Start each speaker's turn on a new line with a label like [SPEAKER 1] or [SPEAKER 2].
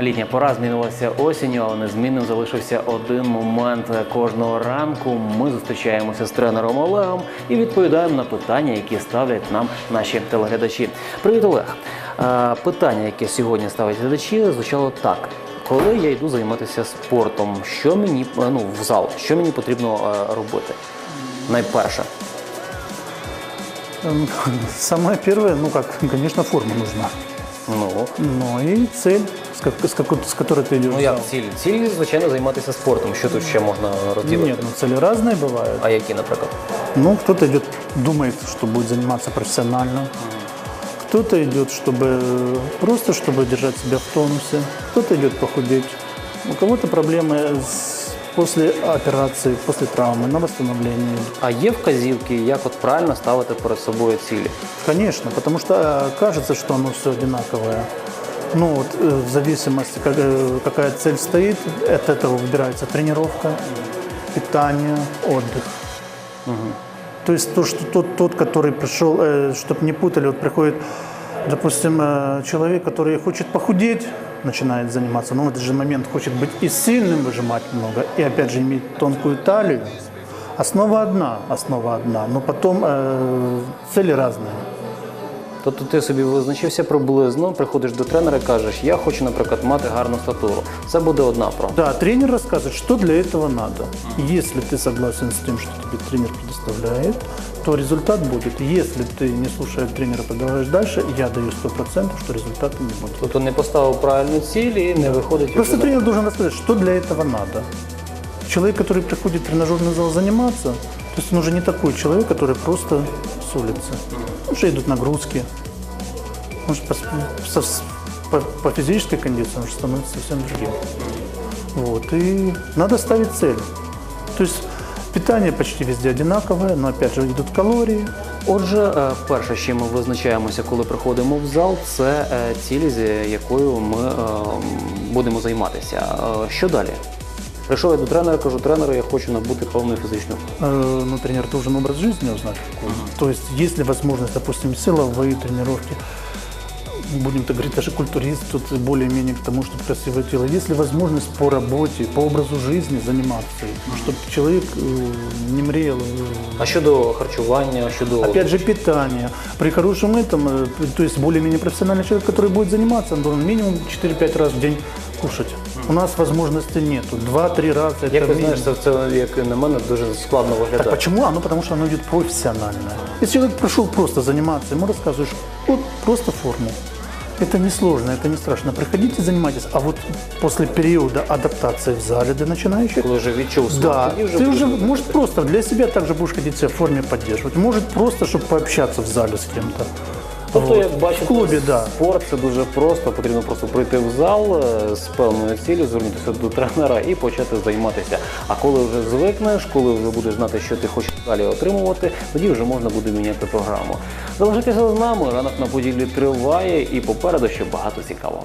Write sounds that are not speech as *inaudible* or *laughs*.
[SPEAKER 1] Літня пора змінилася осінню, але незмінним залишився один момент кожного ранку. Ми зустрічаємося з тренером Олегом і відповідаємо на питання, які ставлять нам наші телеглядачі. Привіт, Олег. Питання, яке сьогодні ставлять глядачі, звучало так. Коли я йду займатися спортом, що мені е, ну в зал, що мені потрібно е, робити? Найперше,
[SPEAKER 2] Эм, *laughs* Самое первое, ну как, конечно, форма нужна.
[SPEAKER 1] ну
[SPEAKER 2] Ну и цель, с, как- с какой- с которой ты идешь.
[SPEAKER 1] ну
[SPEAKER 2] в
[SPEAKER 1] як
[SPEAKER 2] зал.
[SPEAKER 1] ціль? Ціль, звичайно, займатися спортом. Що тут ще можна розділити?
[SPEAKER 2] Нет, ну цели разные бывают.
[SPEAKER 1] А які, наприклад?
[SPEAKER 2] Ну, кто-то идет, думает, что будет заниматься профессионально. Кто-то идет, чтобы просто, чтобы держать себя в тонусе. Кто-то идет похудеть. У кого-то проблемы с- после операции, после травмы, на восстановление.
[SPEAKER 1] А є вказівки, як от правильно ставити перед собою цілі?
[SPEAKER 2] Конечно, потому что э, кажется, что оно все одинаковое. Ну вот э, в зависимости, как, э, какая цель стоит, от этого выбирается тренировка, питание, отдых. То есть то, что тот, тот который пришел, чтобы не путали, вот приходит, допустим, э, человек, который хочет похудеть, начинает заниматься, но в этот же момент хочет быть и сильным, выжимать много, и опять же иметь тонкую талию. Основа одна, основа одна, но потом э, цели разные.
[SPEAKER 1] Тобто ти собі визначився приблизно, приходиш до тренера і кажеш, я хочу, наприклад, мати гарну статуру. Це буде одна про.
[SPEAKER 2] Да, тренер рассказывает, что для этого надо. Если ты согласен с тем, что тебе тренер предоставляет, то результат будет. Если ты не слушая тренера, продолжаешь дальше, я даю 100%, что результата не будет.
[SPEAKER 1] Тобто не поставив правильну ціль і не виходить.
[SPEAKER 2] Просто
[SPEAKER 1] вже на-
[SPEAKER 2] тренер должен рассказать, что для этого надо. Человек, который приходит в тренажерный зал заниматься, то есть он уже не такой человек, который просто с улицы. Уже идут нагрузки. Может, по, со- по- по физической кондиции он уже становится совсем другим. Вот. И надо ставить цель. То есть питание почти везде одинаковое, но опять же идут калории.
[SPEAKER 1] Отже, е, перше, з чим ми визначаємося, коли приходимо в зал, це е, ціль, з якою ми е, будемо займатися. Що далі? Прийшов я до тренера, кажу, тренеру, я хочу набути певну фізичну.
[SPEAKER 2] Э, ну, тренер должен образ жизни узнать. какой. То есть, есть ли возможность, допустим, силовые тренировки, будем так говорить, даже культурист тут более-менее к тому, чтобы красивое тело. Есть ли возможность по работе, по образу жизни заниматься, чтобы человек э, не мрел. э,
[SPEAKER 1] А щодо харчування, щодо
[SPEAKER 2] Опять же, питание. При хорошем этом, то есть более-менее профессиональный человек, который будет заниматься, он должен минимум 4-5 раз в день кушать У нас возможности нету. 2-3 раза это
[SPEAKER 1] як ви
[SPEAKER 2] минимум.
[SPEAKER 1] знаєш, це, це як на мене дуже складно
[SPEAKER 2] Так
[SPEAKER 1] виглядає.
[SPEAKER 2] почему? Оно потому что оно идет профессионально. Если человек пришел просто заниматься, ему рассказываешь, вот просто форму. Это не сложно, это не страшно. Приходите, занимайтесь. А вот после периода адаптации в зале для начинающих,
[SPEAKER 1] Коли вже відчув смак,
[SPEAKER 2] да,
[SPEAKER 1] тоді
[SPEAKER 2] ты уже,
[SPEAKER 1] будеш-
[SPEAKER 2] может, просто для себя также будешь ходить себя в форме поддерживать. Может, просто, чтобы пообщаться в зале с кем-то.
[SPEAKER 1] Тобто,
[SPEAKER 2] От.
[SPEAKER 1] як бачите,
[SPEAKER 2] в клубі, да.
[SPEAKER 1] спорт це дуже просто. Потрібно просто прийти в зал е, з певною цілею, звернутися до тренера і почати займатися. А коли вже звикнеш, коли вже будеш знати, що ти хочеш далі отримувати, тоді вже можна буде міняти програму. Залишайтеся з нами. Ранок на поділі триває, і попереду ще багато цікавого.